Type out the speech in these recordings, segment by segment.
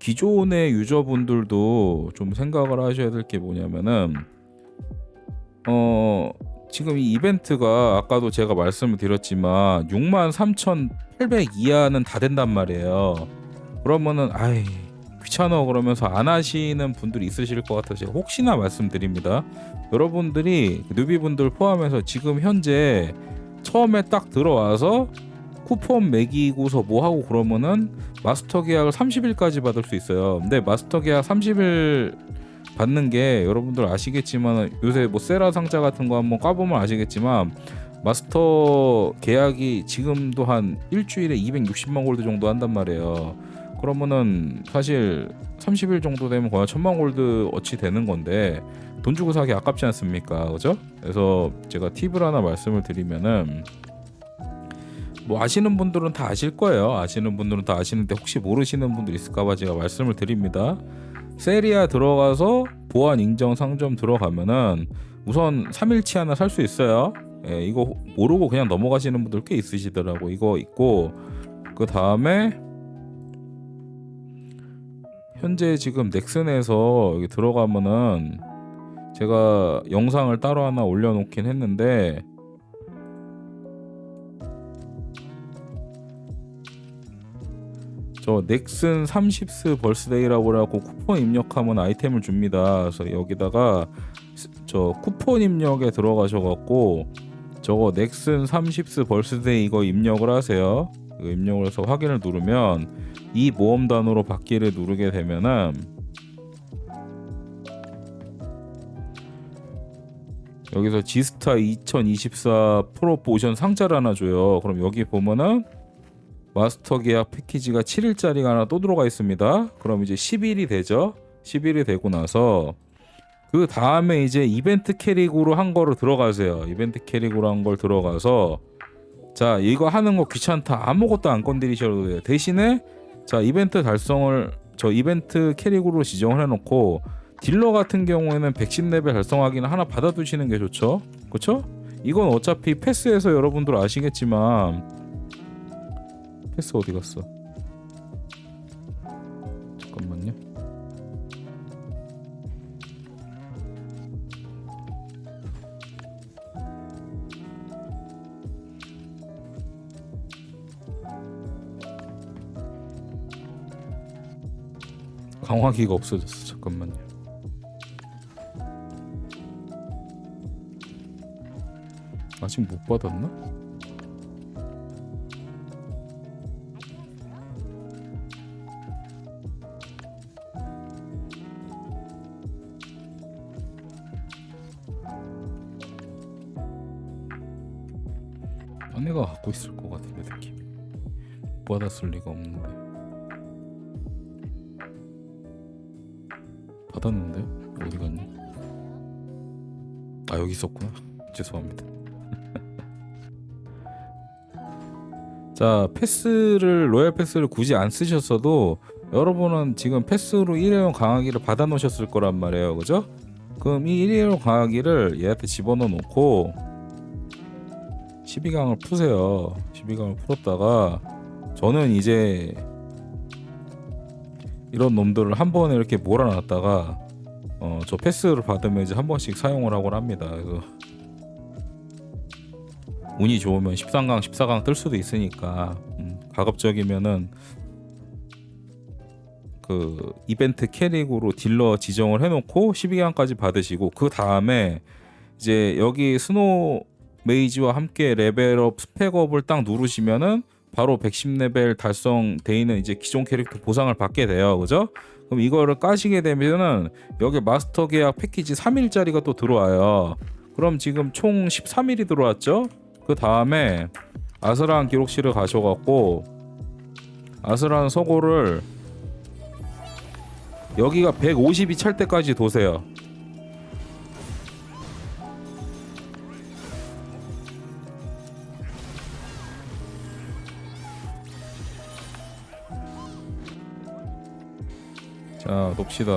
기존의 유저분들도 좀 생각을 하셔야 될 게 뭐냐면은 어 지금 이 이벤트가 아까도 제가 말씀을 드렸지만 63,800 이하는 다 된단 말이에요. 그러면은 아이 귀찮아 그러면서 안 하시는 분들이 있으실 것 같아서 제가 혹시나 말씀드립니다. 여러분들이 뉴비분들 포함해서 지금 현재 처음에 딱 들어와서 쿠폰 매기고서 뭐 하고 그러면은 마스터 계약을 30일까지 받을 수 있어요. 근데 마스터 계약 30일 받는 게 여러분들 아시겠지만 요새 뭐 세라 상자 같은 거 한번 까보면 아시겠지만 마스터 계약이 지금도 한 일주일에 260만 골드 정도 한단 말이에요. 그러면은 사실 30일 정도 되면 거의 1000만 골드 어치 되는 건데 돈 주고 사기 아깝지 않습니까? 그죠? 그래서 제가 팁을 하나 말씀을 드리면은 뭐 아시는 분들은 다 아실 거예요. 아시는 분들은 다 아시는데 혹시 모르시는 분들 있을까봐 제가 말씀을 드립니다. 세리아 들어가서 보안 인정 상점 들어가면은 우선 3일치 하나 살 수 있어요. 예, 이거 모르고 그냥 넘어가시는 분들 꽤 있으시더라고. 이거 있고 그 다음에 현재 지금 넥슨에서 여기 들어가면은 제가 영상을 따로 하나 올려놓긴 했는데 저 넥슨 30스 벌스데이라고 해갖고 쿠폰 입력하면 아이템을 줍니다. 그래서 여기다가 스- 저 쿠폰 입력에 들어가셔갖고 저거 넥슨 30스 벌스데이 이거 입력을 하세요. 이거 입력을 해서 확인을 누르면 이 모험 단어로 받기를 누르게 되면은 여기서 지스타 2024 프로포션 상자를 하나 줘요. 그럼 여기 보면은 마스터 계약 패키지가 7일짜리가 하나 또 들어가 있습니다. 그럼 이제 10일이 되죠. 10일이 되고 나서 그 다음에 이제 이벤트 캐릭으로 한 거로 들어가세요. 이벤트 캐릭으로 한 걸 들어가서 자 이거 하는 거 귀찮다 아무것도 안 건드리셔도 돼요. 대신에 자 이벤트 달성을 저 이벤트 캐릭으로 지정을 해놓고 딜러 같은 경우에는 110레벨 달성하기는 하나 받아두시는 게 좋죠. 그렇죠? 이건 어차피 패스에서 여러분들 아시겠지만 패스 어디 갔어? 잠깐만요. 강화기가 없어졌어. 잠깐만요. 아직 못 받았나? 못 받았을 리가 없는데 받았는데 어디 갔니? 아 여기 있었구나 죄송합니다 자 패스를 로얄 패스를 굳이 안 쓰셨어도 여러분은 지금 패스로 일회용 강화기를 받아 놓으셨을 거란 말이에요 그죠? 그럼 이 일회용 강화기를 얘한테 집어넣어 놓고 12강을 푸세요. 12강을 풀었다가 저는 이제 이런 놈들을 한 번에 이렇게 몰아놨다가 어, 저 패스를 받으면 이제 한 번씩 사용을 하곤 합니다. 그래서 운이 좋으면 13강, 14강 뜰 수도 있으니까 음, 가급적이면은 그 이벤트 캐릭으로 딜러 지정을 해놓고 12강까지 받으시고 그 다음에 이제 여기 스노 메이지와 함께 레벨업 스펙업을 딱 누르시면은 바로 110레벨 달성돼 있는 이제 기존 캐릭터 보상을 받게 돼요. 그죠? 그럼 이거를 까시게 되면은 여기 마스터 계약 패키지 3일짜리가 또 들어와요. 그럼 지금 총 13일이 들어왔죠? 그 다음에 아스란 기록실을 가셔갖고 아스란 서고를 여기가 150이 찰 때까지 도세요. 자, 놉시다.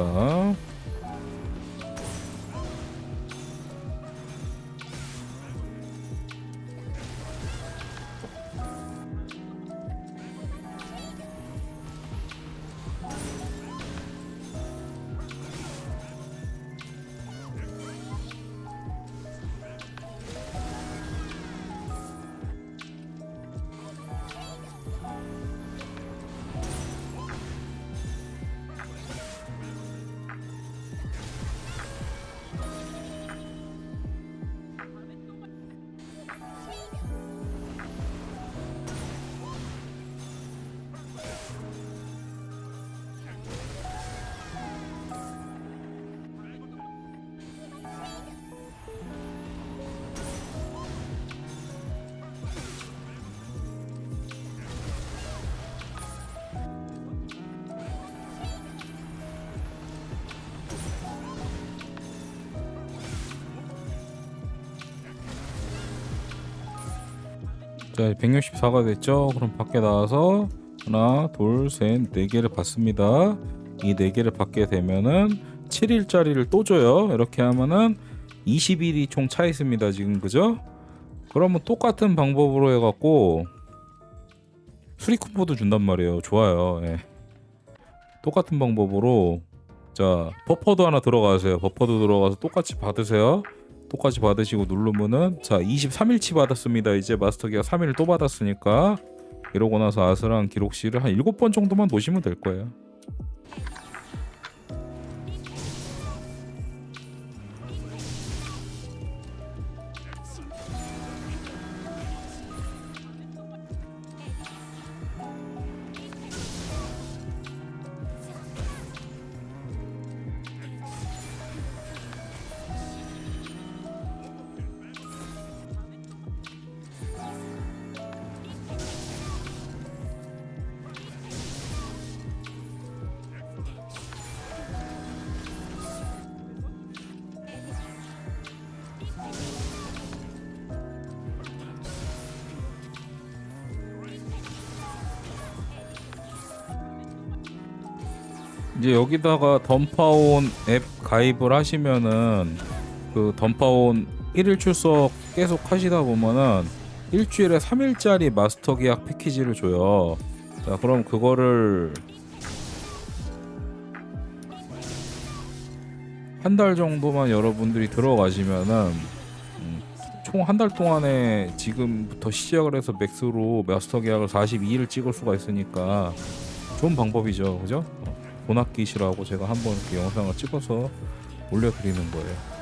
자 164가 됐죠? 그럼 밖에 나와서 하나 둘셋네 개를 받습니다. 이 네 개를 받게 되면은 7일짜리를 또 줘요. 이렇게 하면은 20일이 총 차 있습니다 지금. 그죠? 그러면 똑같은 방법으로 해갖고 수리 쿠폰도 준단 말이에요. 좋아요. 예. 똑같은 방법으로. 자 버퍼도 하나 들어가세요. 버퍼도 들어가서 똑같이 받으세요 똑같이 받으시고 누르면은 자 23일치 받았습니다. 이제 마스터기가 3일을 또 받았으니까. 이러고 나서 아슬한 기록실을 한 7번 정도만 놓으시면 될 거예요 이제 여기다가 던파온 앱 가입을 하시면은 그 던파온 1일 출석 계속 하시다 보면은 일주일에 3일짜리 마스터 계약 패키지를 줘요. 자, 그럼 그거를 한 달 정도만 여러분들이 들어가시면은 총 한 달 동안에 지금부터 시작을 해서 맥스로 마스터 계약을 42일 찍을 수가 있으니까 좋은 방법이죠, 그죠? 아끼시라고 제가 한번 이렇게 영상을 찍어서 올려드리는 거예요.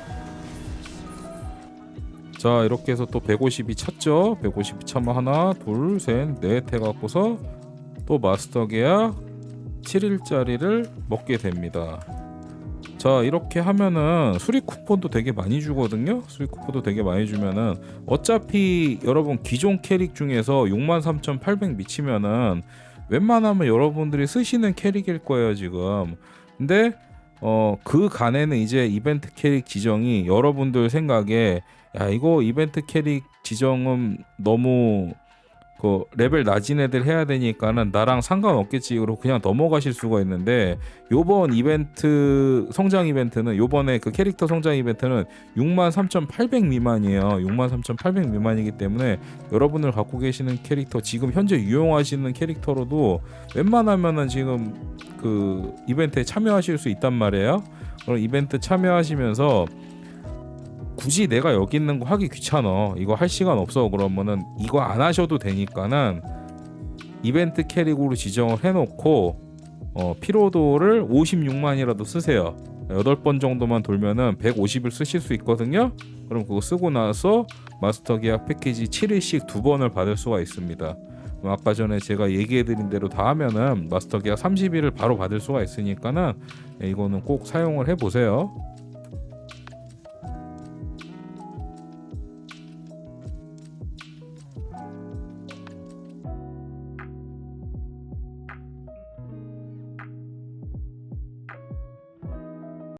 자 이렇게 해서 또 150이 찼죠? 150이 차면 하나 둘셋넷 해갖고서 또 마스터 계약 7일짜리를 먹게 됩니다. 자 이렇게 하면은 수리 쿠폰도 되게 많이 주거든요? 수리 쿠폰도 되게 많이 주면은 어차피 여러분 기존 캐릭 중에서 63,800 미치면은 웬만하면 여러분들이 쓰시는 캐릭일 거예요 지금. 근데 어 그 간에는 이제 이벤트 캐릭 지정이 여러분들 생각에 야 이거 이벤트 캐릭 지정은 너무 그 레벨 낮은 애들 해야 되니까는 나랑 상관없겠지. 그러고 그냥 넘어가실 수가 있는데 요번 이벤트 성장 이벤트는 요번에 그 캐릭터 성장 이벤트는 63,800 미만이에요. 63,800 미만이기 때문에 여러분들 갖고 계시는 캐릭터 지금 현재 유용하시는 캐릭터로도 웬만하면은 지금 그 이벤트에 참여하실 수 있단 말이에요. 그럼 이벤트 참여하시면서 굳이 내가 여기 있는 거 하기 귀찮아. 이거 할 시간 없어. 그러면은 이거 안 하셔도 되니까는 이벤트 캐릭으로 지정을 해놓고 어, 피로도를 56만이라도 쓰세요. 8번 정도만 돌면은 150을 쓰실 수 있거든요. 그럼 그거 쓰고 나서 마스터 계약 패키지 7일씩 두 번을 받을 수가 있습니다. 아까 전에 제가 얘기해드린 대로 다 하면은 마스터 계약 30일을 바로 받을 수가 있으니까는 예, 이거는 꼭 사용을 해보세요